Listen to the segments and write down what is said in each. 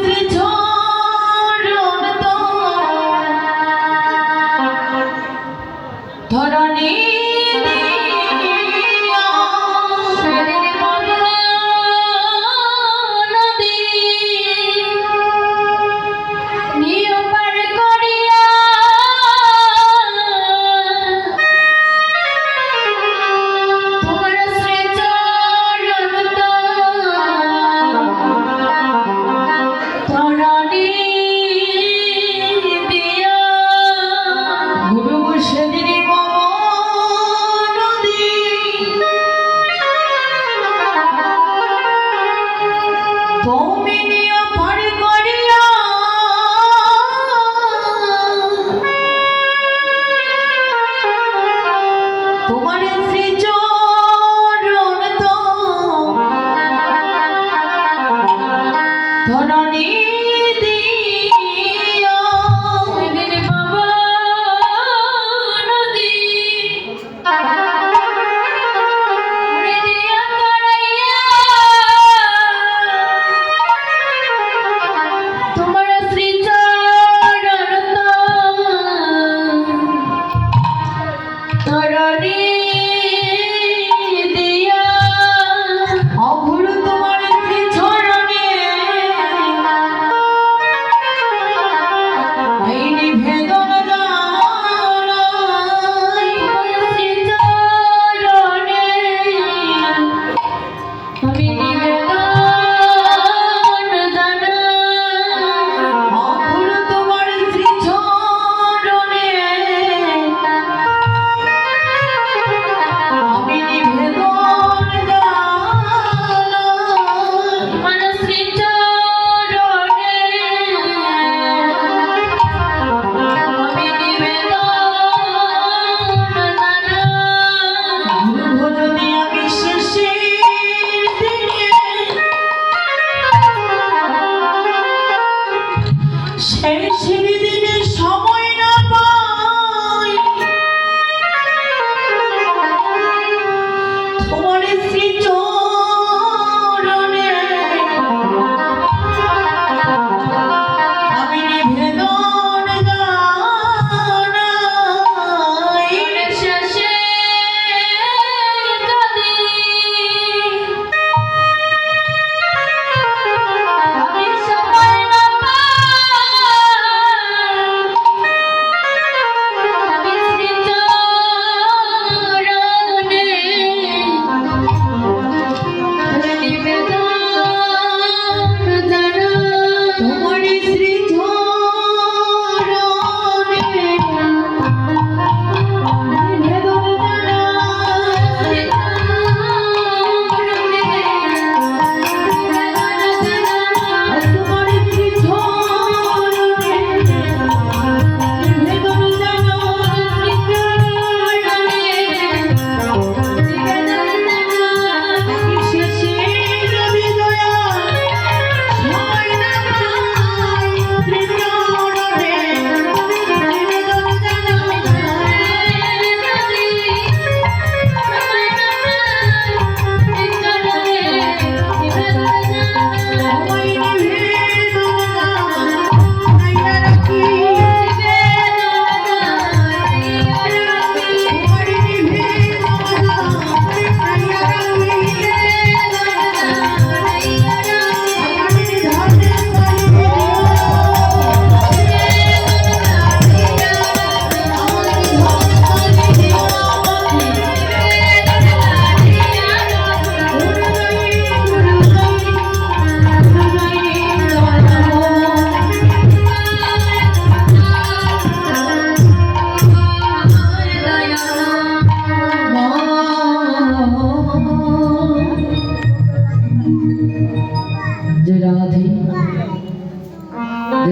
Thank.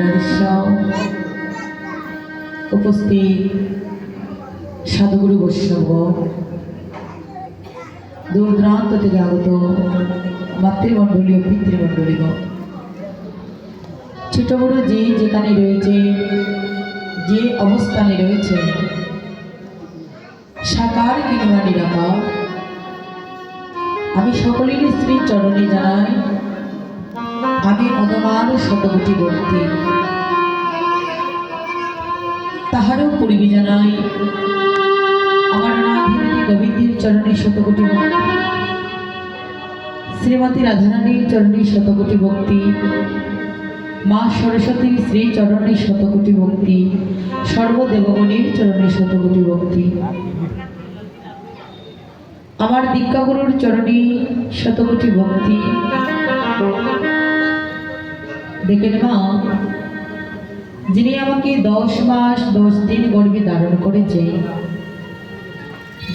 Radheshyam উপস্থিত সাধুগুরু বৈষ্ণব দূর দূরান্ত থেকে আগত মাতৃমণ্ডলী ও পিতৃমণ্ডলীগণ। ছোট বড় যে যেখানে রয়েছে, যে অবস্থানে রয়েছে সাকার কিংবা নিরাকার, আমি সকলেরই স্ত্রী চরণে জানাই আমি অদমান শতকোটি বর্তী তাহারও পরিবি জানাই আমার নাধিনী গোবিন্দের চরণে শতকোটি ভক্তি। শ্রীমতী রাধারানীর চরণে শতকোটি ভক্তি। মা সরস্বতীর শ্রী চরণে শতকোটি ভক্তি। সর্বদেবগণের চরণে শতকোটি ভক্তি। আমার দীক্ষাগুরুর চরণে শতকোটি ভক্তি। দেখেন মা যিনি আমাকে দশ মাস, দশ দিন গর্ভে ধারণ করেছে,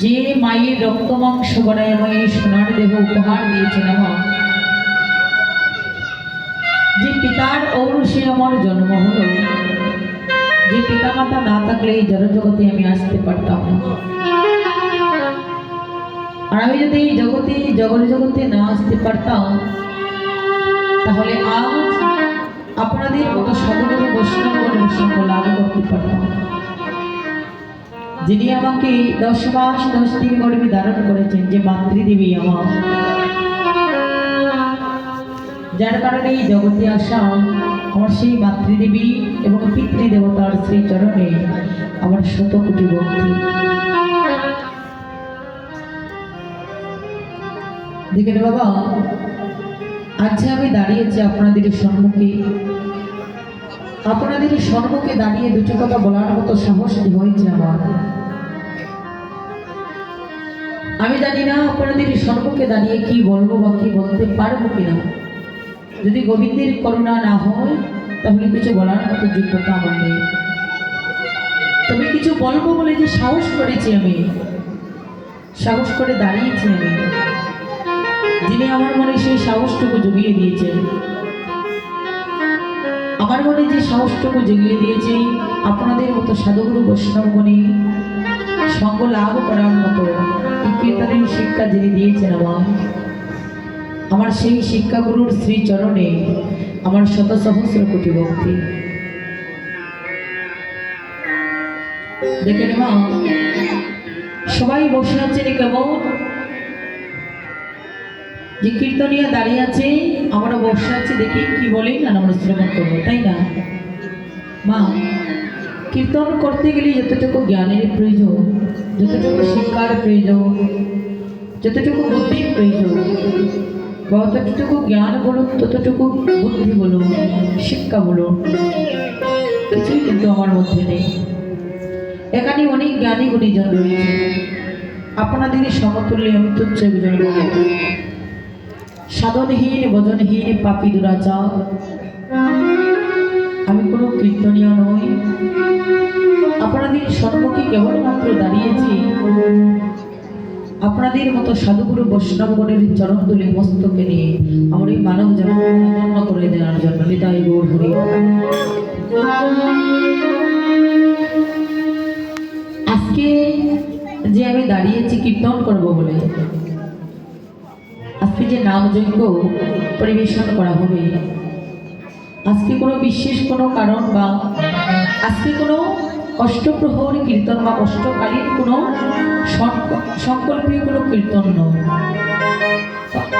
যে মায়ের রক্ত মাংস গড়ায় আমায় সোনার দেহ উপহার দিয়েছেন আমার যে পিতার ঔরসে আমার জন্ম হলো, যে পিতামাতা না থাকলে এই জড়জগতে আমি আসতে পারতাম না। আর আমি যদি এই জগতে জগৎ জগতে না আসতে পারতাম, তাহলে আজ আপনাদের মতো বৈষ্ণবগণের সঙ্গ লাভ করতে পারতাম যিনি আমাকে দশ মাস, দশ দিন গর্ভে ধারণ করেছেন যে মাতৃদেবী আমার। যার কারণে এই জগতে আসা আমার সেই মাতৃদেবী এবং পিতৃদেবতার শ্রী চরণে আমার শত কোটি ভক্তি। দেখেন বাবা আজকে আমি দাঁড়িয়েছি আপনাদের সম্মুখে। আপনাদের সম্মুখে দাঁড়িয়ে দুটো কথা বলার মতো সাহস হয়েছে আমার? আমি জানি না আপনাদের সম্মুখে দাঁড়িয়ে কি বলব বা কি বলতে পারব কিনা। যদি গোবিন্দের করুণা না হয়, তাহলে কিছু বলার মতো যোগ্যতা আমার নেই। তবে কিছু বলব বলে যে সাহস করেছি আমি। সাহস করে দাঁড়িয়েছি আমি। যিনি আমার মনে সেই সাহসটুকু জুগিয়ে দিয়েছেন। আমার মনে যে সাহসটুকু জুগিয়ে দিয়েছে আপনাদের মতো সাধুগুরু বৈষ্ণবগণী সঙ্গ লাভ করার মতো কীর্তনের শিক্ষা যিনি দিয়েছেন আমার আমার সেই শিক্ষাগুরুর শ্রীচরণে আমার শত সহস্র কোটি ভক্তি। দেখে মা, সবাই বসে আছেন কেমন যে কীর্তনিয়া দাঁড়িয়ে আছে আমরা বসে আছি, দেখি কি বলেন আর আমরা শ্রবণ করব, তাই না? মা, কীর্তন করতে গেলে যতটুকু জ্ঞানের প্রয়োজন, যতটুকু শিক্ষার প্রয়োজন, যতটুকু বুদ্ধির প্রয়োজন, বা যতটুকু জ্ঞান বলুন, ততটুকু বুদ্ধি বলুন, শিক্ষা বলুন, কিছুই কিন্তু আমার মধ্যে নেই। এখানে অনেক জ্ঞানী গুণীজন রয়েছে। আপনাদের সমতুল্য আমি তুচ্ছ বলব সাধনহীন বদনহীন পাপি দুরাচার। আমি কোনো কীর্তনীয় নই। আপনাদের সম্মুখে কেবলমাত্র দাঁড়িয়েছি। আপনাদের মতো সাধুগুরু বৈষ্ণবগণের চরণ তুলে মস্তকে নিয়ে আমার এই মানব জন্ম করে দেওয়ার জন্য নিতাই গৌর হরি। আজকে যে আমি দাঁড়িয়েছি কীর্তন করব বলে যে নামযজ্ঞ পরিবেশন করা হবে। আজকে কোনো বিশেষ কোনো কারণ বা আজকে কোনো অষ্টপ্রহরী কীর্তন বা অষ্টকালীন কোনো সংক- সংকল্পীয় কোনো কীর্তন নয়।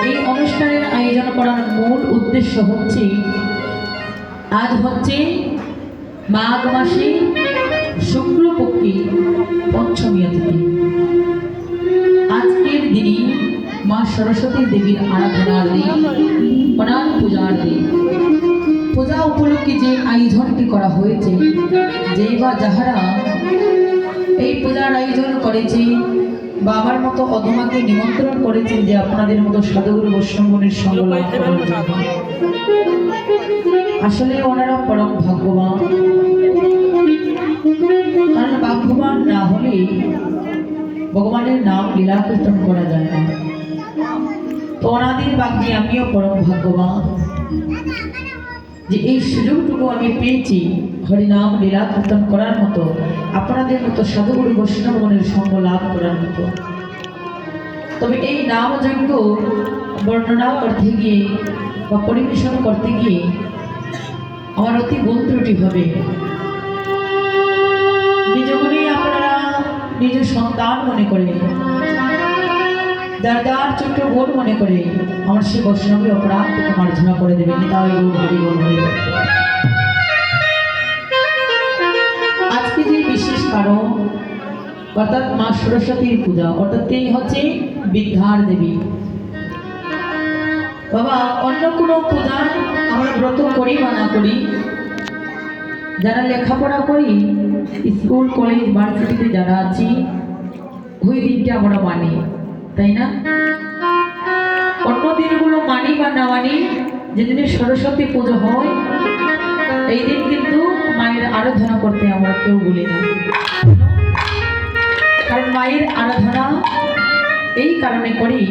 এই অনুষ্ঠানের আয়োজন করার মূল উদ্দেশ্য হচ্ছে, আজ হচ্ছে মাঘ মাসে শুক্লপক্ষে পঞ্চমী তিথি। সরস্বতী দেবীর আরাধনার দিন ওনার পূজার দিন। পূজা উপলক্ষে যে আয়োজনটি করা হয়েছে যেই বা যাহারা এই পূজার আয়োজন করেছে বা আমার মতো অধমাকে নিমন্ত্রণ করেছেন যে আপনাদের মতো সাধুগুরু বৈষ্ণবের সঙ্গ আসলে ওনারা পরম ভাগ্যবান। কারণ ভাগ্যবান না হলে ভগবানের নাম লীলা কীর্তন করা যায় না। তো ওনাদের বাগ্যে আমিও পরম ভাগ্যবান। যে এই সুযোগটুকু আমি পেয়েছি, হরিনাম লীলা কীর্তন করার মতো, আপনাদের মতো সাধুগুরু বৈষ্ণবগণের সঙ্গ লাভ করার মতো। তবে এই নাম যজ্ঞ বর্ণনা করতে গিয়ে বা পরিবেশন করতে গিয়ে আমার অতি ত্রুটি হবে। নিজগুলি আপনারা নিজ সন্তান মনে করে যার যার ছোট্ট বোন মনে করে আমার সে বৈষ্ণবী অপরাধ থেকে মার্জনা করে তাই গৌর হরি গৌর হরি। বল। আজকে যে বিশেষ কারণ, অর্থাৎ মা সরস্বতীর পূজা, অর্থাৎ এই হচ্ছে বিদ্যার দেবী। বাবা, অন্য কোনো পূজা আমরা ব্রত করি বা না করি? যারা লেখাপড়া করি, স্কুল, কলেজ, ভার্সিটিতে যারা আছি, ওই দিনটা আমরা মানি। তাই না? অন্য দিনগুলো মানি বা না মানি, যেদিনে সরস্বতী পুজো হয়, এই দিন কিন্তু মায়ের আরাধনা করতে আমরা কেউ বলি না। কারণ মায়ের আরাধনা এই কারণে করি,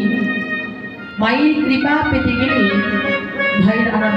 মায়ের কৃপা পেতে গেলে ভাইয়ের আনন্দ